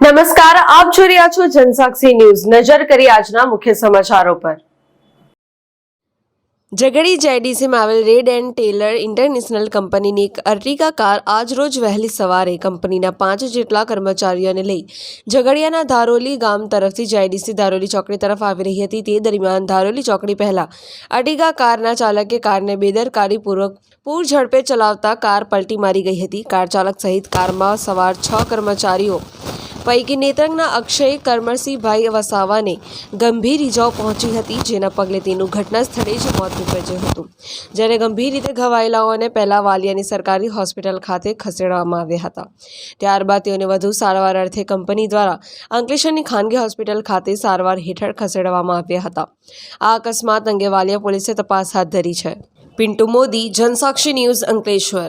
નમસ્કાર, આપ જોઈ રહ્યા છો જનસાક્ષી ન્યૂઝ. નજર કરી આજના મુખ્ય સમાચારો પર. ઝઘડી જેડીસીમાં આવેલ રેડ એન્ડ ટેલર ઇન્ટરનેશનલ કંપનીની એક અર્ટિગા કાર આજરોજ વહેલી સવારે કંપનીના પાંચ જેટલા કર્મચારીઓને લઈ ઝઘડિયાના ધારોલી ગામ તરફથી જેડીસી ધારોલી ચોકડી તરફ આવી રહી હતી. તે દરમિયાન ધારોલી ચોકડી પહેલા અર્ટિગા કારના ચાલકે કારને બેદરકારીપૂર્વક પૂર ઝડપે ચલાવતા કાર પલટી મારી ગઈ હતી. કાર ચાલક સહિત કારમાં સવાર છ કર્મચારીઓ પૈકી નેત્રંગના અક્ષય, કરમરસિંહભાઈ વસાવાને ગંભીર ઇજાઓ પહોંચી હતી, જેના પગલે તેનું ઘટના સ્થળે જ મોત નીપજ્યું હતું. જ્યારે ગંભીર રીતે ઘવાયેલાઓને પહેલા વાલિયાની સરકારી હોસ્પિટલ ખાતે ખસેડવામાં આવ્યા હતા. ત્યારબાદ તેઓને વધુ સારવાર અર્થે કંપની દ્વારા અંકલેશ્વરની ખાનગી હોસ્પિટલ ખાતે સારવાર હેઠળ ખસેડવામાં આવ્યા હતા. આ અકસ્માત અંગે વાલિયા પોલીસે તપાસ હાથ ધરી છે. પિન્ટુ મોદી, જનસાક્ષી ન્યૂઝ અંકલેશ્વર.